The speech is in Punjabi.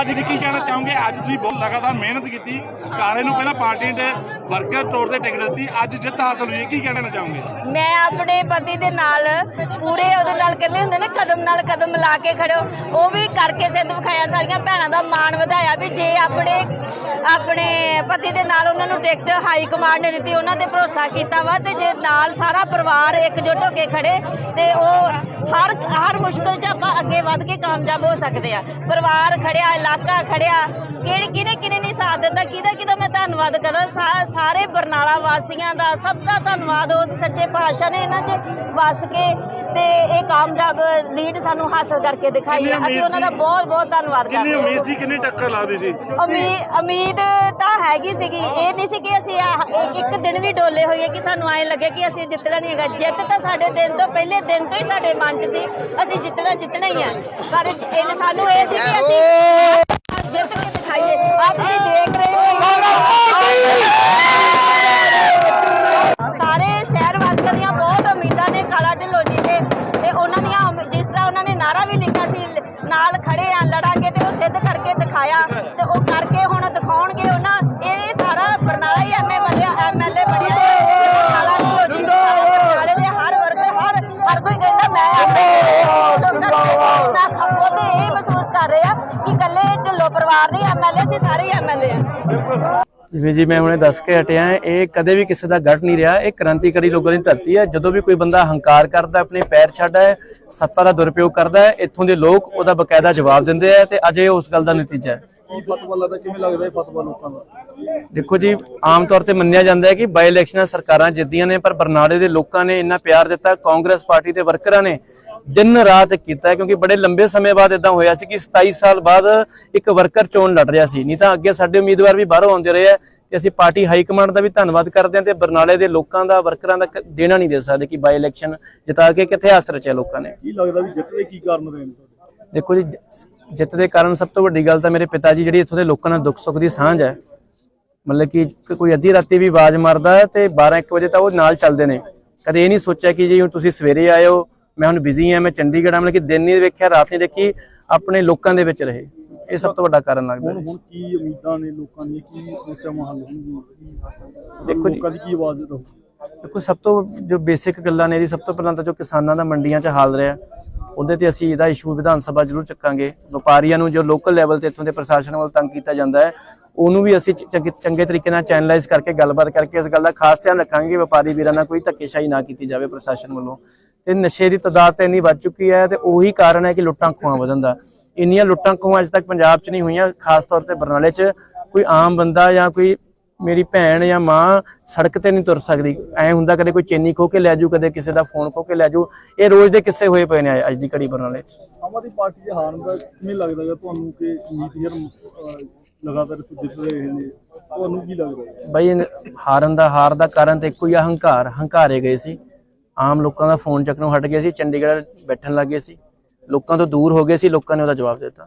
ਅੱਜ ਦੀ ਕੀ ਕਹਿਣਾ ਚਾਹੋਗੇ, ਅੱਜ ਤੁਸੀਂ ਬਹੁਤ ਲਗਾਤਾਰ ਮਿਹਨਤ ਕੀਤੀ। ਕਾਲੇ ਨੂੰ ਪਹਿਲਾਂ ਪਾਰਟੀ ਨੇ ਵਰਕਰ ਤੌਰ ਤੇ ਟਿਕਟ ਦਿੱਤੀ, ਅੱਜ ਜਿੱਤ ਹਾਸਲ ਹੋਈ ਕੀ ਕਹਿਣਾ ਚਾਹੋਗੇ? ਮੈਂ ਆਪਣੇ ਪਤੀ ਦੇ ਨਾਲ, ਪੂਰੇ ਉਹਦੇ ਨਾਲ ਕਹਿੰਦੇ ਹੁੰਦੇ ਨੇ, ਕਦਮ ਨਾਲ ਕਦਮ ਲਾ ਕੇ ਖੜੋ। ਉਹ ਵੀ ਕਰਕੇ ਸਿੱਧ ਵਿਖਾਇਆ, ਸਾਰੀਆਂ ਭੈਣਾਂ ਦਾ ਮਾਣ ਵਧਾਇਆ ਵੀ ਜੇ ਆਪਣੇ ਆਪਣੇ ਪਤੀ ਦੇ ਨਾਲ ਉਹਨਾਂ ਨੂੰ ਟਿਕਟ ਹਾਈ ਕਮਾਂਡ ਨੇ ਦਿੱਤੀ, ਉਹਨਾਂ ਤੇ ਭਰੋਸਾ ਕੀਤਾ ਵਾ, ਤੇ ਜੇ ਨਾਲ ਸਾਰਾ ਪਰਿਵਾਰ ਇਕਜੁੱਟ ਹੋ ਕੇ ਖੜੇ, ਤੇ ਉਹ ਹਰ ਹਰ ਮੁਸ਼ਕਲ 'ਚ ਆਪਾਂ ਅੱਗੇ ਵੱਧ ਕੇ ਕਾਮਯਾਬ ਹੋ ਸਕਦੇ ਆ। ਪਰਿਵਾਰ ਖੜਿਆ, ਇਲਾਕਾ ਖੜਿਆ, ਕਿਹੜੇ ਕਿਹਨੇ ਕਿਹਨੇ ਨਹੀਂ ਸਾਥ ਦਿੱਤਾ? ਕਿਹਦਾ ਕਿਹਦਾ ਮੈਂ ਧੰਨਵਾਦ ਕਰਾਂ? ਸਾ- ਸਾਰੇ ਬਰਨਾਲਾ ਵਾਸੀਆਂ ਦਾ ਸਭ ਦਾ ਧੰਨਵਾਦ। ਉਸ ਸੱਚੇ ਪਾਤਸ਼ਾਹ ਨੇ ਇਹਨਾਂ 'ਚ ਵਸ ਕੇ ਤੇ ਇਹ ਕਾਮਯਾਬ ਲੀਡ ਸਾਨੂੰ ਹਾਸਲ ਕਰਕੇ ਦਿਖਾਈ ਹੈ। ਕਿੰਨੀ ਅਸੀਂ ਉਹਨਾਂ ਦਾ? ਬਹੁਤ ਬਹੁਤ ਧੰਨਵਾਦ ਕਿੰਨੀ ਕਰਦੇ ਹਾਂ। ਉਮੀਦ ਸੀ ਕਿੰਨੀ ਟੱਕਰ ਲੱਗਦੀ ਸੀ? ਉਮੀਦ ਉਮੀਦ ਤਾਂ ਹੈਗੀ ਸੀਗੀ। ਇਹ ਨਹੀਂ ਸੀ ਕਿ ਅਸੀਂ ਇੱਕ ਇੱਕ ਦਿਨ ਵੀ ਡੋਲੇ ਹੋਈਏ ਕਿ ਸਾਨੂੰ ਐਂ ਲੱਗੇ ਕਿ ਅਸੀਂ ਜਿੱਤਣਾ ਨਹੀਂ ਹੈਗਾ। ਜਿੱਤ ਤਾਂ ਸਾਡੇ ਦਿਨ ਤੋਂ ਪਹਿਲੇ ਦਿਨ ਤੋਂ ਹੀ ਸਾਡੇ ਮਨ 'ਚ ਸੀ। ਅਸੀਂ ਜਿੱਤਣਾ ਜਿੱਤਣਾ ਹੀ ਆ। ਪਰ ਇਹ ਸਾਨੂੰ ਇਹ ਸੀ ਕਿ ਅਸੀਂ ਜਿੱਤ ਕੇ ਦਿਖਾਈਏ। ਆ ਤੁਸੀਂ ਦੇਖ ਰਹੇ ਹੋ। ਉਹਨਾਂ ਨੇ ਨਾਰਾ ਵੀ ਲਿਖਿਆ ਸੀ ਨਾਲ ਖੜੇ ਆ ਲੜਾਂਗੇ ਤੇ ਉਹ ਸਿੱਧ ਕਰਕੇ ਦਿਖਾਇਆ। ਤੇ ਉਹ ਕਰਕੇ ਹੁਣ ਦਿਖਾਉਣਗੇ ਉਹਨਾਂ। ਇਹ ਸਾਰਾ ਬਰਨਾਲਾ ਹੀ ਐਮਏ ਬਣਿਆ ਐਮਐਲਏ ਬਣਿਆ ਬਰਨਾਲੇ ਦੇ ਹਰ ਵਰਗ ਹਰ ਹਰ ਕੋਈ ਕਹਿੰਦਾ ਮੈਂ ਲੋਕਾਂ ਇਹ ਮਹਿਸੂਸ ਕਰ ਰਹੇ ਆ ਕਿ ਇਕੱਲੇ ਢਿੱਲੋਂ ਪਰਿਵਾਰ ਨਹੀਂ ਐਮਐਲਏ ਸੀ ਸਾਰੇ ਐਮਐਲਏ ਆ। ਜਿਵੇਂ ਜੀ ਮੈਂ ਹੁਣੇ ਦੱਸ ਕੇ ਹਟਿਆ ਇਹ ਕਦੇ ਵੀ ਕਿਸੇ ਦਾ ਗੜ ਨਹੀਂ ਰਿਹਾ। ਇਹ ਕ੍ਰਾਂਤੀਕਾਰੀ ਲੋਕਾਂ ਦੀ ਧਰਤੀ ਹੈ। ਜਦੋਂ ਵੀ ਕੋਈ ਬੰਦਾ ਹੰਕਾਰ ਕਰਦਾ ਆਪਣੇ ਪੈਰ ਛੱਡਦਾ ਹੈ ਸੱਤਾ ਦਾ ਦੁਰਉਪਯੋਗ ਕਰਦਾ ਹੈ ਇੱਥੋਂ ਦੇ ਲੋਕ ਉਹਦਾ ਬਕਾਇਦਾ ਜਵਾਬ ਦਿੰਦੇ ਆ ਤੇ ਅਜੇ ਉਸ ਗੱਲ ਦਾ ਨਤੀਜਾ ਹੈ। ਇਹ ਦੇਖੋ ਜੀ ਆਮ ਤੌਰ ਤੇ ਮੰਨਿਆ ਜਾਂਦਾ ਹੈ ਕਿ ਬਾਈ ਇਲੈਕਸ਼ਨਾਂ ਸਰਕਾਰਾਂ ਜਿੱਤਦੀਆਂ ਨੇ ਪਰ ਬਰਨਾਲੇ ਦੇ ਲੋਕਾਂ ਨੇ ਇੰਨਾ ਪਿਆਰ ਦਿੱਤਾ। ਕਾਂਗਰਸ ਪਾਰਟੀ ਦੇ ਵਰਕਰਾਂ ਨੇ ਦਿਨ ਰਾਤ ਕੀਤਾ ਕਿਉਂਕਿ ਬੜੇ ਲੰਬੇ ਸਮੇਂ ਬਾਅਦ ਇਦਾਂ ਹੋਇਆ ਸੀ ਕਿ 27 ਸਾਲ ਬਾਅਦ ਇੱਕ ਵਰਕਰ ਚੋਣ ਲੜ ਰਿਹਾ ਸੀ। ਨਹੀਂ ਤਾਂ ਅੱਗੇ ਸਾਡੇ ਉਮੀਦਵਾਰ ਵੀ ਬਾਹਰੋਂ ਆਉਂਦੇ ਰਹੇ ਆ ਤੇ ਅਸੀਂ ਪਾਰਟੀ ਹਾਈ ਕਮਾਂਡ ਦਾ ਵੀ ਧੰਨਵਾਦ ਕਰਦੇ ਹਾਂ ਤੇ ਬਰਨਾਲੇ ਦੇ ਲੋਕਾਂ ਦਾ ਵਰਕਰਾਂ ਦਾ ਦੇਣਾ ਨਹੀਂ ਦੇ ਸਕਦੇ ਕਿ ਬਾਈ ਇਲੈਕਸ਼ਨ ਜਿਤਾ ਕੇ ਕਿੱਥੇ ਹਾਸ ਰਚਿਆ ਲੋਕਾਂ ਨੇ। ਕੀ ਲੱਗਦਾ ਵੀ ਜਿੱਤ ਦੇ ਕੀ ਕਾਰਨ ਰਹੇ ਨੇ ਦੇਖੋ ਜੀ ਜਿੱਤ ਦੇ ਕਾਰਨ ਸਭ ਤੋਂ ਵੱਡੀ ਗੱਲ ਤਾਂ ਮੇਰੇ ਪਿਤਾ ਜੀ ਜਿਹੜੀ ਇੱਥੋਂ ਦੇ ਲੋਕਾਂ ਨਾਲ ਦੁੱਖ ਸੁੱਖ ਦੀ ਸਾਂਝ ਹੈ। ਮਤਲਬ ਕਿ ਕੋਈ ਅੱਧੀ ਰਾਤੀ ਵੀ ਆਵਾਜ਼ ਮਾਰਦਾ ਤੇ 12 1 ਵਜੇ ਤੱਕ ਉਹ ਨਾਲ ਚੱਲਦੇ ਨੇ। ਕਦੇ ਇਹ ਨਹੀਂ ਸੋਚਿਆ ਕਿ ਜੀ ਤੁਸੀਂ ਸਵੇਰੇ ਆਏ ਹੋ ਮੈਂ ਹੁਣ ਬਿਜ਼ੀ ਹਾਂ ਮੈਂ ਚੰਡੀਗੜ੍ਹ ਹਾਂ ਮਤਲਬ ਕਿ ਦਿਨ ਨਹੀਂ ਵੇਖਿਆ ਰਾਤ ਨਹੀਂ ਦੇਖੀ ਆਪਣੇ ਲੋਕਾਂ ਦੇ ਵਿੱਚ ਰਹੇ। ਇਹ ਸਭ ਤੋਂ ਵੱਡਾ ਕਾਰਨ ਲੱਗਦਾ ਹੁਣ ਹੁਣ ਕੀ ਉਮੀਦਾਂ ਨੇ ਲੋਕਾਂ ਦੀਆਂ? ਕੀ ਸਮੱਸਿਆਵਾਂ ਹੱਲ ਹੋਣਗੀਆਂ? ਦੇਖੋ ਜੀ- ਲੋਕਾਂ ਦੀ ਕੀ ਆਵਾਜ਼ ਰਹੂ? ਦੇਖੋ ਸਭ ਤੋਂ ਜੋ ਬੇਸਿਕ ਗੱਲਾਂ ਨੇ ਜੀ ਸਭ ਤੋਂ ਪਹਿਲਾਂ ਤਾਂ ਜੋ ਕਿਸਾਨਾਂ ਦਾ ਮੰਡੀਆਂ 'ਚ ਹਾਲ ਰਿਹਾ ਉਹਦੇ ਤੇ ਅਸੀਂ ਇਹਦਾ ਇਸ਼ੂ ਵਿਧਾਨ ਸਭਾ ਜ਼ਰੂਰ ਚੱਕਾਂਗੇ। ਵਪਾਰੀਆਂ ਨੂੰ ਜੋ ਲੋਕਲ ਲੈਵਲ ਤੇ ਇੱਥੋਂ ਦੇ ਪ੍ਰਸ਼ਾਸਨ ਵੱਲ ਤੰਗ ਕੀਤਾ ਜਾਂਦਾ ਹੈ ਉਹਨੂੰ ਵੀ ਅਸੀਂ ਚੰਗੇ ਚੰਗੇ ਤਰੀਕੇ ਨਾਲ ਚੈਨਲਾਈਜ਼ ਕਰਕੇ ਗੱਲਬਾਤ ਕਰਕੇ ਇਸ ਗੱਲ ਦਾ ਖਾਸ ਧਿਆਨ ਰੱਖਾਂਗੇ ਕਿ ਵਪਾਰੀ ਵੀਰਾਂ ਨਾਲ ਕੋਈ ਧੱਕੇਸ਼ਾਹੀ ਨਾ ਕੀਤੀ ਜਾਵੇ ਪ੍ਰਸ਼ਾਸਨ ਵੱਲੋਂ। ਤੇ ਨਸ਼ੇ ਦੀ ਤਾਦਾਦ ਤਾਂ ਇੰਨੀ ਵੱਧ ਚੁੱਕੀ ਹੈ ਤੇ ਉਹੀ ਕਾਰਨ ਹੈ ਕਿ ਲੁੱਟਾਂ ਖੋਹਾਂ ਵਧਣ ਦਾ। ਇੰਨੀਆਂ ਲੁੱਟਾਂ ਖੋਹਾਂ ਅਜੇ ਤੱਕ ਪੰਜਾਬ 'ਚ ਨਹੀਂ ਹੋਈਆਂ ਖਾਸ ਤੌਰ ਤੇ ਬਰਨਾਲੇ 'ਚ। ਕੋਈ ਆਮ ਬੰਦਾ ਜਾਂ ਕੋਈ ਮੇਰੀ ਭੈਣ ਜਾਂ ਮਾਂ ਸੜਕ ਤੇ ਨਹੀਂ ਤੁਰ ਸਕਦੀ। ਐ ਹੁੰਦਾ ਕਦੇ ਕੋਈ ਚੈਨੀ ਖੋ ਕੇ ਲੈ ਜੂ ਕਦੇ ਕਿਸੇ ਦਾ ਫੋਨ ਖੋ ਕੇ ਲੈ ਜੂ ਇਹ ਰੋਜ਼ ਦੇ ਕਿੱਸੇ ਹੋਏ ਪਏ ਨੇ ਅੱਜ ਦੀ ਘੜੀ ਬਰਨਾਲੇ 'ਚ। ਆਮ ਆਦਮੀ ਪਾਰਟੀ ਦੇ ਹਾਰਨ ਦਾ ਕਿਵੇਂ ਲੱਗਦਾ ਹੈ? ਤੁਹਾਨੂੰ ਕਿ ਨੀਤੀਆਂ ਲਗਾਤਾਰ ਜਿੱਤ ਰਹੇ ਨੇ। ਤੁਹਾਨੂੰ ਕੀ ਲੱਗਦਾ ਹੈ? ਬਈ ਹਾਰਨ ਦਾ ਹਾਰ ਦਾ ਕਾਰਨ ਤੇ ਇੱਕੋ ਹੀ ਹੰਕਾਰ ਹੰਕਾਰੇ ਗਏ ਸੀ। ਆਮ ਲੋਕਾਂ ਦਾ ਫੋਨ ਚੱਕਣੋਂ ਹਟ ਗਿਆ ਸੀ, ਚੰਡੀਗੜ੍ਹ ਬੈਠਣ ਲੱਗ ਗਏ ਸੀ। ਲੋਕਾਂ ਤੋਂ ਦੂਰ ਹੋ ਗਏ ਸੀ, ਲੋਕਾਂ ਨੇ ਉਹਦਾ ਜਵਾਬ ਦਿੱਤਾ।